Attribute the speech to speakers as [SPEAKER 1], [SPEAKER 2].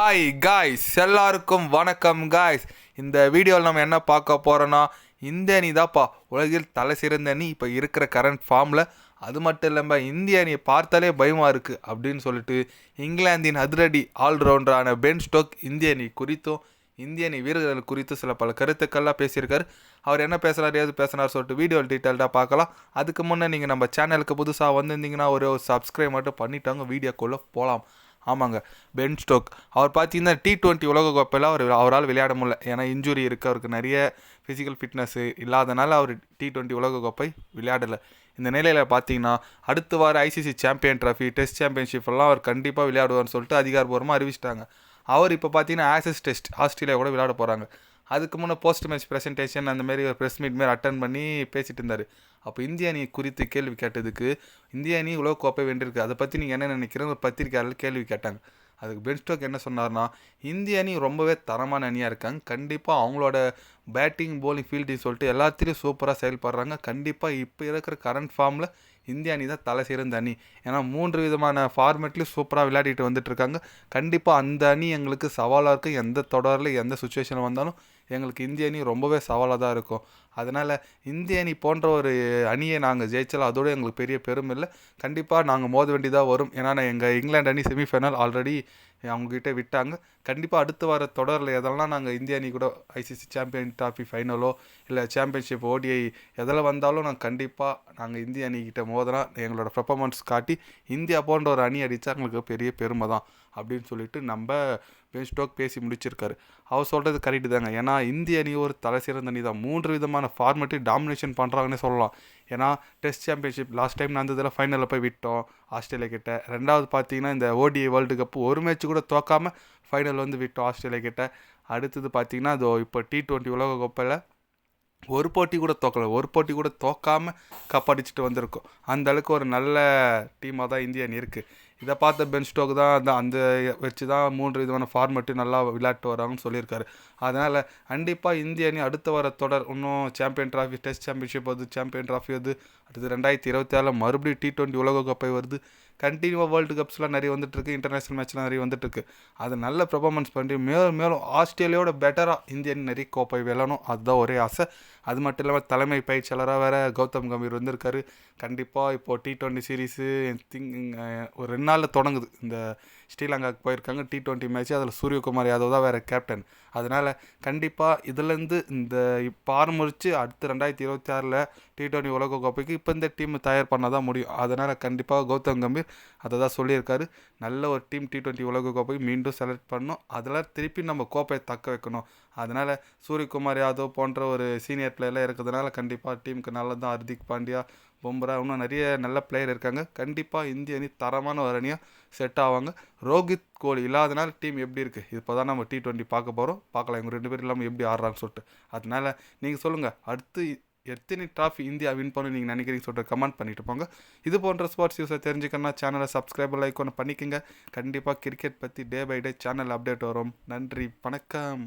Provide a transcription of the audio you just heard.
[SPEAKER 1] Hi guys எல்லாருக்கும் வணக்கம் guys இந்த வீடியோவில் நம்ம என்ன பார்க்க போகிறோன்னா இந்த அணி தான்ப்பா உலகில் தலை சிறந்த அணி. இப்போ இருக்கிற கரண்ட் ஃபார்மில் அது மட்டும் இல்லாமல் இந்திய அணியை பார்த்தாலே பயமாக இருக்குது அப்படின்னு சொல்லிட்டு இங்கிலாந்தின் அதிரடி ஆல்ரவுண்டரான பென் ஸ்டோக் இந்திய அணி குறித்தும் இந்திய அணி வீரர்கள் குறித்து சில பல கருத்துக்கள்லாம் பேசியிருக்காரு. அவர் என்ன பேசுகிறார் ஏது பேசுனார் சொல்லிட்டு வீடியோ டீட்டெயில்டாக பார்க்கலாம். அதுக்கு முன்னே நீங்கள் நம்ம சேனலுக்கு புதுசாக வந்திருந்தீங்கன்னா ஒரு சப்ஸ்கிரைப் மட்டும் பண்ணிட்டாங்க வீடியோக்குள்ளே போகலாம் ஆமாங்க. பென் ஸ்டோக் அவர் பார்த்தீங்கன்னா டி டுவெண்ட்டி உலகக்கோப்பையில் அவர் அவரால் விளையாட முடியல. ஏன்னா இன்ஜுரி இருக்குது அவருக்கு நிறைய ஃபிசிக்கல் ஃபிட்னஸ்ஸு இல்லாதனால அவர் டி டுவெண்ட்டி உலகக்கோப்பை விளையாடலை. இந்த நிலையில் பார்த்தீங்கன்னா அடுத்த வாரம் ICC champion trophy test championship எல்லாம் அவர் கண்டிப்பாக விளையாடுவார்னு சொல்லிட்டு அதிகாரப்பூர்வமாக அறிவிச்சிட்டாங்க. அவர் இப்போ பார்த்தீங்கன்னா ஆசஸ் டெஸ்ட் ஆஸ்திரேலியா கூட விளையாட போகிறாங்க அதுக்கு முன்னே போஸ்ட் மேட்ச் ப்ரெசன்டேஷன் அந்த மாதிரி ஒரு ப்ரெஸ் மீட் மாரி அட்டன் பண்ணி பேசிட்டு இருந்தார். அப்போ இந்திய அணி குறித்து கேள்வி கேட்டதுக்கு இந்திய அணி உலகக்கோப்பை வென்றிருக்கு அதை பற்றி நீங்கள் என்ன நினைக்கிறீங்க? ஒரு பத்திரிகையாளர் கேள்வி கேட்டாங்க. அதுக்கு பென் ஸ்டோக் என்ன சொன்னார்னா இந்திய அணி ரொம்பவே தரமான அணியாக இருக்காங்க. கண்டிப்பாக அவங்களோட பேட்டிங் போலிங் ஃபீல்டிங் சொல்லிட்டு எல்லாத்துலேயும் சூப்பராக செயல்படுறாங்க. கண்டிப்பாக இப்போ இருக்கிற கரண்ட் ஃபார்மில் இந்திய அணி தான் தலை சிறந்த அணி. ஏன்னா மூன்று விதமான ஃபார்மேட்லேயும் சூப்பராக விளையாடிட்டு வந்துட்டு இருக்காங்க. கண்டிப்பாக அந்த அணி எங்களுக்கு சவாலாக இருக்கும். எந்த தொடரில் எந்த சுச்சுவேஷனில் வந்தாலும் எங்களுக்கு இந்திய அணி ரொம்பவே சவாலாக தான் இருக்கும். அதனால் இந்திய அணி போன்ற ஒரு அணியை நாங்கள் ஜெயிச்சாலும் அதோட எங்களுக்கு பெரிய பெருமை இல்லை. கண்டிப்பாக நாங்கள் மோத வேண்டியதாக வரும். ஏன்னா எங்கள் இங்கிலாந்து அணி செமிஃபைனல் ஆல்ரெடி அவங்கக்கிட்ட விட்டாங்க. கண்டிப்பாக அடுத்து வர தொடரில் எதெல்லாம் நாங்கள் இந்திய அணி கூட ஐசிசி சாம்பியன் ட்ராஃபி ஃபைனலோ இல்லை சாம்பியன்ஷிப் ஓடிஐ எதில் வந்தாலும் நாங்கள் கண்டிப்பாக நாங்கள் இந்திய அணிக்கிட்ட மோதலாம். எங்களோட பெர்ஃபார்மன்ஸ் காட்டி இந்தியா போன்ற ஒரு அணி அடித்தா எங்களுக்கு பெரிய பெருமை தான். அப்படின்னு சொல்லிட்டு நம்ம பென் ஸ்டோக் பேசி முடிச்சிருக்காரு. அவர் சொல்கிறது கரெக்டு தாங்க. ஏன்னா இந்திய அணி ஒரு தலை சிறந்த அணி தான் மூன்று விதமான ஃபார்மேட்டி டாமினேஷன் பண்ணுறாங்கன்னே சொல்லலாம். ஏன்னா டெஸ்ட் சாம்பியன்ஷிப் லாஸ்ட் டைம் நடந்ததில் ஃபைனலில் போய் விட்டோம். ஆஸ்திரேலியா கிட்ட. ரெண்டாவது பார்த்தீங்கன்னா இந்த ஓடிஐ வேர்ல்டு கப் ஒரு மேட்ச் கூட தோக்காமல் ஃபைனல் வந்து விட்டோம் ஆஸ்திரேலியா கிட்ட. அடுத்தது பார்த்தீங்கன்னா அதோ இப்போ டி டுவெண்ட்டி உலக கோப்பையில் ஒரு போட்டி கூட தோக்கலை. ஒரு போட்டி கூட தோக்காமல் கப் அடிச்சுட்டு வந்திருக்கோம். அந்த அளவுக்கு ஒரு நல்ல டீமாக தான் இந்திய அணி இருக்குது இதை பார்த்த பென் ஸ்டோக் தான் அந்த அந்த வச்சு தான் மூன்று விதமான ஃபார்மெட்டு நல்லா விளையாட்டு வராங்கன்னு சொல்லியிருக்காரு. அதனால் கண்டிப்பாக இந்திய அணி அடுத்த வர தொடர் இன்னும் சாம்பியன் ட்ராஃபி டெஸ்ட் சாம்பியன்ஷிப் வருது சாம்பியன் ட்ராஃபி வருது. அடுத்து ரெண்டாயிரத்தி இருபத்தி ஆறில் மறுபடியும் டி டுவெண்ட்டி உலகக்கோப்பை வருது. கண்டினியூவாக வேர்ல்டு கப்ஸ்லாம் நிறைய வந்துட்டுருக்கு இன்டர்நேஷ்னல் மேட்ச்லாம் நிறைய வந்துட்டுருக்கு. அது நல்ல பெர்ஃபார்மன்ஸ் பண்ணி மேலும் மேலும் ஆஸ்திரேலியாவோட பெட்டராக இந்தியன் நிறைய கோப்பை விளணும் அதுதான் ஒரே ஆசை. அது மட்டும் இல்லாமல் தலைமை பயிற்சியாளராக வேறு கௌதம் கம்பீர் வந்திருக்காரு. கண்டிப்பாக இப்போது டி ட்வெண்ட்டி சீரீஸு திங் ஒரு ரெண்டு நாளில் தொடங்குது. இந்த ஸ்ரீலங்காவுக்கு போயிருக்காங்க. டி டுவெண்ட்டி மேட்ச் அதில் சூரியகுமார் யாதவ் தான் வேறு கேப்டன் அதனால் கண்டிப்பாக இதுலேருந்து இந்த இப்போ அடுத்து ரெண்டாயிரத்தி இருபத்தி ஆறில் டி ட்வெண்ட்டி உலக கோப்பைக்கு இப்போ இந்த டீம் தயார் பண்ண தான் முடியும். அதனால் கண்டிப்பாக கௌதம் கம்பீர் அதை தான் சொல்லியிருக்காரு. நல்ல ஒரு டீம் டி டுவெண்ட்டி உலகக்கோப்பைக்கு மீண்டும் செலக்ட் பண்ணணும். அதில் திருப்பி நம்ம கோப்பையை தக்க வைக்கணும். அதனால் சூரியகுமார் யாதவ் போன்ற ஒரு சீனியர் பிளேயர்லாம் இருக்கிறதுனால கண்டிப்பாக டீமுக்கு நல்லது தான் ஹர்திக் பாண்டியா பொம்ரா இன்னும் நிறைய நல்ல பிளேயர் இருக்காங்க. கண்டிப்பாக இந்திய அணி தரமான ஒரு அணியாக செட் ஆவாங்க. ரோஹித் கோலி இல்லாதனால டீம் எப்படி இருக்குது இப்போ தான் நம்ம டி ட்வெண்ட்டி பார்க்க போகிறோம் பார்க்கலாம் இவங்க ரெண்டு பேரும் இல்லாமல் எப்படி ஆடுறாங்கன்னு சொல்லிட்டு. அதனால் நீங்கள் சொல்லுங்கள் அடுத்து எத்தனை ட்ராஃபி இந்தியா வின் பண்ணு நீங்கள் நினைக்கிறீங்க சொல்லிட்டு கமெண்ட் பண்ணிட்டு போங்க. இது போன்ற ஸ்போர்ட்ஸ் நியூஸை தெரிஞ்சுக்கணும்னா சேனலை சப்ஸ்கிரைப் லைக் ஒன்று பண்ணிக்கோங்க. கண்டிப்பாக கிரிக்கெட் பற்றி day by day channel update வரும். நன்றி வணக்கம்.